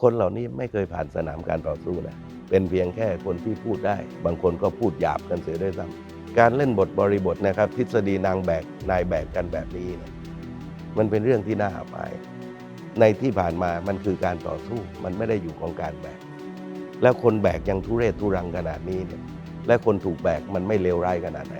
คนเหล่านี้ไม่เคยผ่านสนามการต่อสู้นะเป็นเพียงแค่คนที่พูดได้ บางคนก็พูดหยาบกันเสียด้วยซ้ำการเล่นบทบริบทนะครับ ทฤษฎีนางแบกนายแบกกันแบบนี้เนี่ยมันเป็นเรื่องที่น่าอับอายในที่ผ่านมามันคือการต่อสู้มันไม่ได้อยู่ของการแบก แล้วคนแบกยังทุเรศทุรังขนาดนี้เนี่ยและคนถูกแบกมันไม่เลวร้ายขนาดไหน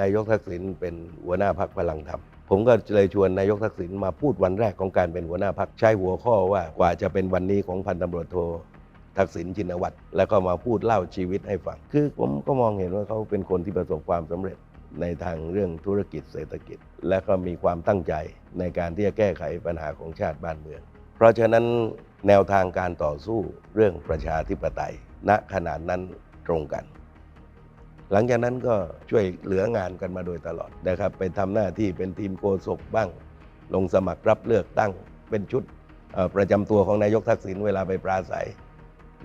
นายกทักษิณเป็นหัวหน้าพักพลังธรรม ผมก็เลยชวนนายกทักษิณมาพูดวันแรกของการเป็นหัวหน้าพักใช้หัวข้อว่ากว่าจะเป็นวันนี้ของพันตำรวจโททักษิณชินวัตรแล้วก็มาพูดเล่าชีวิตให้ฟัง คือผมก็มองเห็นว่าเขาเป็นคนที่ประสบความสำเร็จในทางเรื่องธุรกิจเศรษฐกิจ และก็มีความตั้งใจในการที่จะแก้ไขปัญหาของชาติบ้านเมือง เพราะฉะนั้นแนวทางการต่อสู้เรื่องประชาธิปไตยณขนาดนั้นตรงกัน หลังจากนั้นก็ช่วยเหลืองานกันมาโดยตลอดนะครับ ไปทำหน้าที่เป็นทีมโกศกบ้าง ลงสมัครรับเลือกตั้ง เป็นชุดประจำตัวของนายกทักษิณเวลาไปปราศัย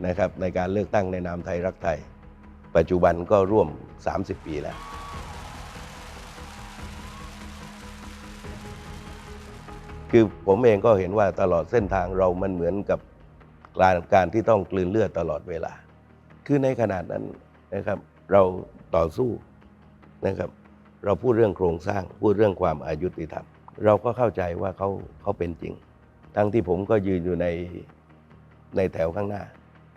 นะครับในการเลือกตั้งในนามไทยรักไทย ปัจจุบันก็ร่วม 30 ปีแล้วคือผมเองก็เห็นว่าตลอดเส้นทางเรามันเหมือนกับการการที่ต้องกลืนเลือดตลอดเวลา คือในขนาดนั้นนะครับ เรา ต่อสู้นะครับ เราพูดเรื่องโครงสร้าง พูดเรื่องความอายุติธรรม เราก็เข้าใจว่าเขาเขาเป็นจริง ทั้งที่ผมก็ยืนอยู่ในในแถวข้างหน้า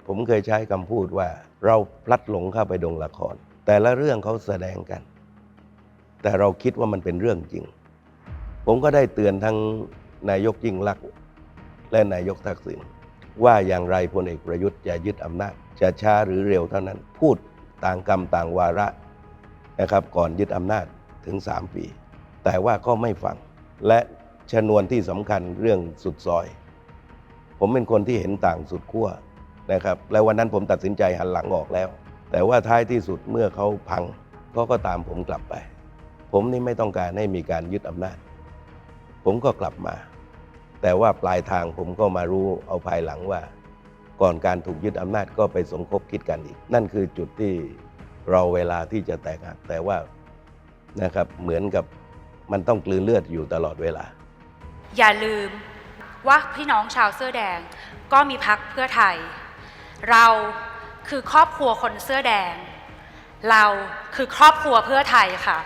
ผมเคยใช้คำพูดว่าเราพลัดหลงเข้าไปดงละคร แต่ละเรื่องเขาแสดงกัน แต่เราคิดว่ามันเป็นเรื่องจริง ผมก็ได้เตือนทั้งนายกยิ่งลักษณ์และนายกทักษิณว่าอย่างไรพลเอกประยุทธ์จะยึดอำนาจจะช้าหรือเร็วเท่านั้นพูด ต่างกรรมต่างวาระนะครับก่อนยึดอำนาจถึง 3 ปี แต่ว่าก็ไม่ฟัง และชนวนที่สำคัญเรื่องสุดซอย ผมเป็นคนที่เห็นต่างสุดขั้วนะครับและวันนั้นผมตัดสินใจหันหลังออกแล้ว แต่ว่าท้ายที่สุดเมื่อเขาพังก็ก็ตามผมกลับไป ผมนี่ไม่ต้องการให้มีการยึดอำนาจ ผมก็กลับมา แต่ว่าปลายทางผมก็มารู้เอาภายหลังว่า ก่อนการถูกยึดอำนาจก็ไปสมคบคิดกันอีก นั่นคือจุดที่เราเวลาที่จะแตกหักแต่ว่านะครับเหมือนกับมันต้องกลืนเลือดอยู่ตลอดเวลา อย่าลืมว่าพี่น้องชาวเสื้อแดงก็มีพักเพื่อไทย เราคือครอบครัวคนเสื้อแดง เราคือครอบครัวเพื่อไทยค่ะ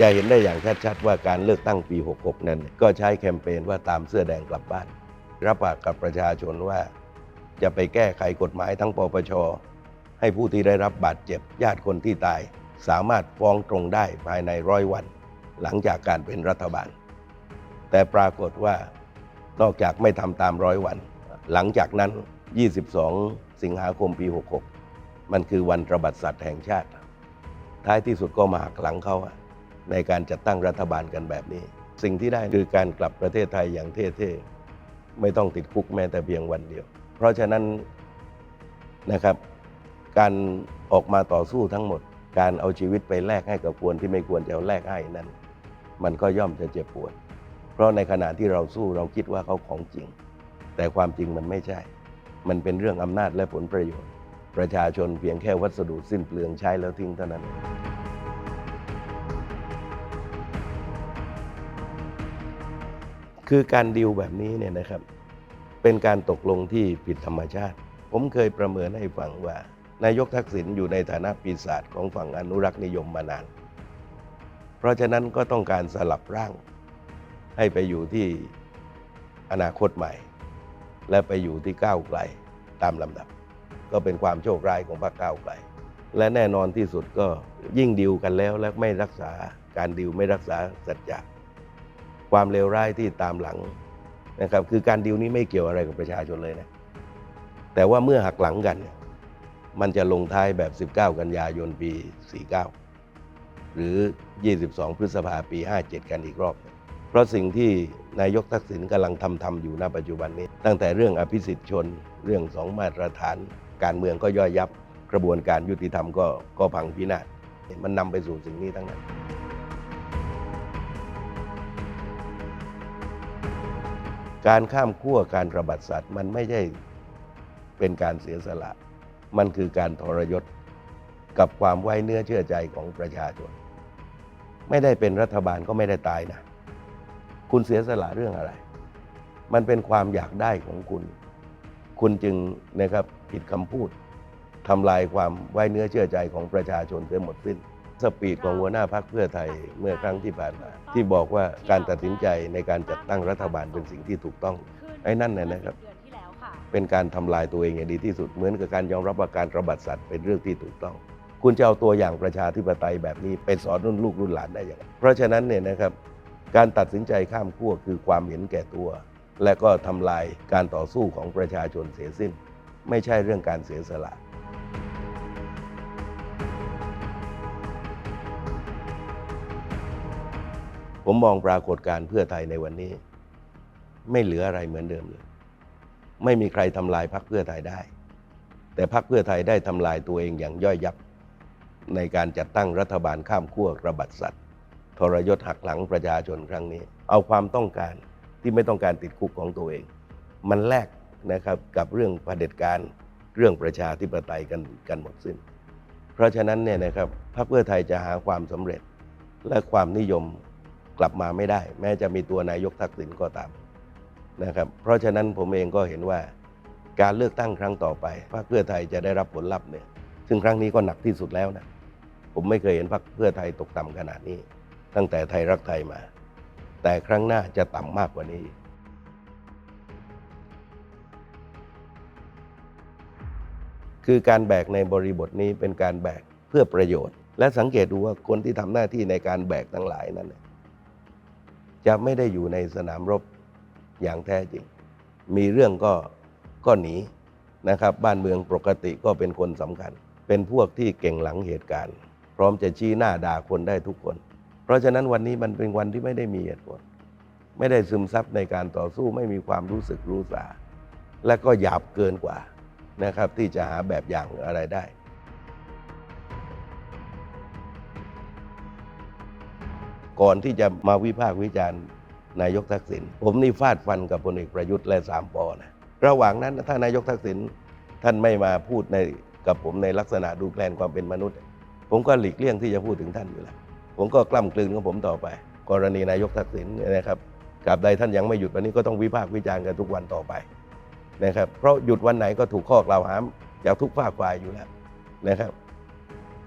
จะเห็นได้อย่างชัดๆว่าการเลือกตั้งปี 66 นั้น ก็ใช้แคมเปญว่าตามเสื้อแดงกลับบ้าน รับปากกับประชาชนว่า จะไปแก้ไขกฎหมายทั้งปปช ให้ผู้ที่ได้รับบาดเจ็บญาติคนที่ตาย สามารถฟ้องตรงได้ภายในร้อยวัน หลังจากการเป็นรัฐบาล แต่ปรากฏว่านอกจากไม่ทำตามร้อยวัน หลังจากนั้น 22 สิงหาคมปี 66 มันคือวันระบาดสัตว์แห่งชาติ ท้ายที่สุดก็มาหักหลังเขาในการจัดตั้งรัฐบาลกันแบบนี้ สิ่งที่ได้คือการกลับประเทศไทยอย่างเท่ๆ ไม่ต้องติดคุกแม้แต่เพียงวันเดียว เพราะฉะนั้นนะครับการออกมาต่อสู้ทั้งหมด การเอาชีวิตไปแลกให้กับควรที่ไม่ควรจะเอาแลกให้นั้น มันก็ย่อมจะเจ็บปวด เพราะในขณะที่เราสู้เราคิดว่าเขาของจริง แต่ความจริงมันไม่ใช่ มันเป็นเรื่องอำนาจและผลประโยชน์ ประชาชนเพียงแค่วัสดุสิ้นเปลืองใช้แล้วทิ้งเท่านั้นคือการดีลแบบนี้เนี่ยนะครับ เป็นการตกลงที่ผิดธรรมชาติ ผมเคยประเมินให้ฟังว่า นายกทักษิณอยู่ในฐานะปีศาจของฝั่งอนุรักษ์นิยมมานาน เพราะฉะนั้นก็ต้องการสลับร่าง ให้ไปอยู่ที่อนาคตใหม่ และไปอยู่ที่ก้าวไกลตามลำดับ ก็เป็นความโชคร้ายของพรรคก้าวไกล และแน่นอนที่สุดก็ยิ่งดิวกันแล้วและไม่รักษาการดิวไม่รักษาสัจจะความเลวร้ายที่ตามหลัง นะครับคือการดิวนี้ไม่เกี่ยวอะไรกับประชาชนเลยนะแต่ว่าเมื่อหักหลังกันเนี่ยมันจะลงท้ายแบบ 19 กันยายนปี 49 หรือ 22 พฤษภาปี 57 กันอีกรอบ เพราะสิ่งที่นายกทักษิณกำลังทำทำอยู่ณปัจจุบันนี้ ตั้งแต่เรื่องอภิสิทธิชน เรื่องสองมาตรฐาน การเมืองก็ย่อยยับ กระบวนการยุติธรรมก็ก็พังพินาศมันนำไปสู่สิ่งนี้ทั้งนั้น การข้ามขั้วการระบาดสัตว์ มันไม่ใช่เป็นการเสียสละ มันคือการทรยศกับความไว้เนื้อเชื่อใจของประชาชน ไม่ได้เป็นรัฐบาลก็ไม่ได้ตายนะ คุณเสียสละเรื่องอะไร มันเป็นความอยากได้ของคุณ คุณจึงนะครับผิดคำพูดทำลายความไว้เนื้อเชื่อใจของประชาชนเสียหมดสิ้น สปีดของหัวหน้าพักเพื่อไทยเมื่อครั้งที่ผ่านมา ที่บอกว่าการตัดสินใจในการจัดตั้งรัฐบาลเป็นสิ่งที่ถูกต้อง ไอ้นั่นน่ะนะครับ เป็นการทำลายตัวเองอย่างดีที่สุดเหมือนกับการยอมรับว่าการระบาดสัตว์เป็นเรื่องที่ถูกต้อง คุณจะเอาตัวอย่างประชาธิปไตยแบบนี้ไปสอนรุ่นลูกรุ่นหลานได้อย่างไรเพราะฉะนั้นเนี่ยนะครับการตัดสินใจข้ามขั้วคือความเห็นแก่ตัว และก็ทำลายการต่อสู้ของประชาชนเสียสิ้น ไม่ใช่เรื่องการเสียสละ ผมมองปรากฏการณ์เพื่อไทยในวันนี้ ไม่เหลืออะไรเหมือนเดิมเลย ไม่มีใครทำลายพรรคเพื่อไทยได้ แต่พรรคเพื่อไทยได้ทำลายตัวเองอย่างย่อยยับ ในการจัดตั้งรัฐบาลข้ามขั้วระบัดสัตว์ทรยศหักหลังประชาชนครั้งนี้ เอาความต้องการที่ไม่ต้องการติดคุกของตัวเอง มันแลกนะครับกับเรื่องเผด็จการเรื่องประชาธิปไตยกันกันหมดสิ้น เพราะฉะนั้นเนี่ยนะครับพรรคเพื่อไทยจะหาความสำเร็จและความนิยม กลับมาไม่ได้ แม้จะมีตัวนายกทักษิณก็ตามนะครับเพราะฉะนั้นผมเองก็เห็นว่าการเลือกตั้งครั้งต่อไปพรรคเพื่อไทยจะได้รับผลลัพธ์เนี่ยซึ่งครั้งนี้ก็หนักที่สุดแล้วนะผมไม่เคยเห็นพรรคเพื่อไทยตกต่ำขนาดนี้ ตั้งแต่ไทยรักไทยมา แต่ครั้งหน้าจะต่ำมากกว่านี้คือการแบกในบริบทนี้เป็นการแบกเพื่อประโยชน์ และสังเกตดูว่าคนที่ทำหน้าที่ในการแบกทั้งหลายนั้น จะไม่ได้อยู่ในสนามรบอย่างแท้จริง มีเรื่องก็ก็หนีนะครับ บ้านเมืองปกติก็เป็นคนสำคัญ เป็นพวกที่เก่งหลังเหตุการณ์ พร้อมจะชี้หน้าด่าคนได้ทุกคน เพราะฉะนั้นวันนี้มันเป็นวันที่ไม่ได้มีเหตุผล ไม่ได้ซึมซับในการต่อสู้ไม่มีความรู้สึกรู้สาและก็หยาบเกินกว่านะครับที่จะหาแบบอย่างอะไรได้ ก่อนที่จะมาวิพากษ์วิจารณ์นายกทักษิณผมนี่ฟาดฟันกับพลเอกประยุทธ์และสามปอนะระหว่างนั้นถ้านายกทักษิณท่านไม่มาพูดในกับผมในลักษณะดูแคลนความเป็นมนุษย์ ผมก็หลีกเลี่ยงที่จะพูดถึงท่านอยู่แล้วผมก็กล้ำกลืนของผมต่อไป กรณีนายกทักษิณนนะครับกราบใดท่านยังไม่หยุดวันนี้ก็ต้องวิพากษ์วิจารณ์กันทุกวันต่อไปนะครับเพราะหยุดวันไหนก็ถูกข้อกล่าวหาจากทุกภาคฝ่ายอยู่แล้วนะครับ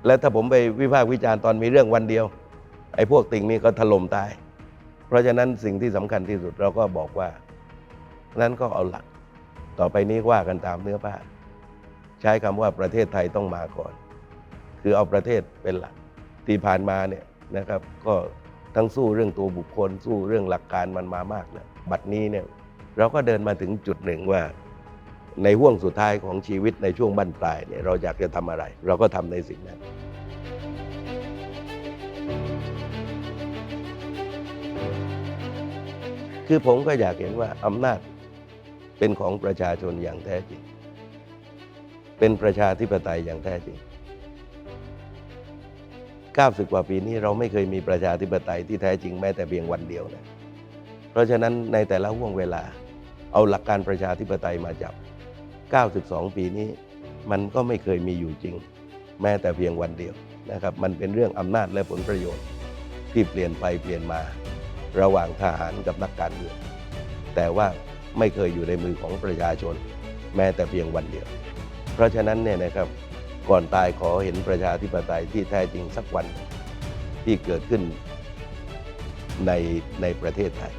และถ้าผมไปวิพากษ์วิจารณ์ตอนมีเรื่องวันเดียว ไอ้พวกติ่งนี่ก็ถล่มตาย เพราะฉะนั้นสิ่งที่สำคัญที่สุดเราก็บอกว่า นั้นก็เอาหลัก ต่อไปนี้ว่ากันตามเนื้อผ้า ใช้คำว่าประเทศไทยต้องมาก่อน คือเอาประเทศเป็นหลัก ที่ผ่านมาเนี่ยนะครับ ก็ทั้งสู้เรื่องตัวบุคคล สู้เรื่องหลักการมันมามากแล้วบัดนี้เนี่ยเราก็เดินมาถึงจุดหนึ่งว่า ในห่วงสุดท้ายของชีวิตในช่วงบั้นปลายเนี่ยเราอยากจะทำอะไร เราก็ทำในสิ่งนั้น คือผมก็อยากเห็นว่าอำนาจเป็นของประชาชนอย่างแท้จริง เป็นประชาธิปไตยอย่างแท้จริง 90 กว่าปีนี้เราไม่เคยมีประชาธิปไตยที่แท้จริงแม้แต่เพียงวันเดียวนะ เพราะฉะนั้นในแต่ละห่วงเวลาเอาหลักการประชาธิปไตยมาจับ 92 ปีนี้มันก็ไม่เคยมีอยู่จริง แม้แต่เพียงวันเดียวนะครับ มันเป็นเรื่องอำนาจและผลประโยชน์ที่เปลี่ยนไปเปลี่ยนมา ระหว่างทหารกับนักการเมืองแต่ว่าไม่เคยอยู่ในมือของประชาชน แม้แต่เพียงวันเดียว เพราะฉะนั้นเนี่ยนะครับก่อนตายขอเห็นประชาธิปไตยที่แท้จริงสักวันที่เกิดขึ้นในในประเทศไทย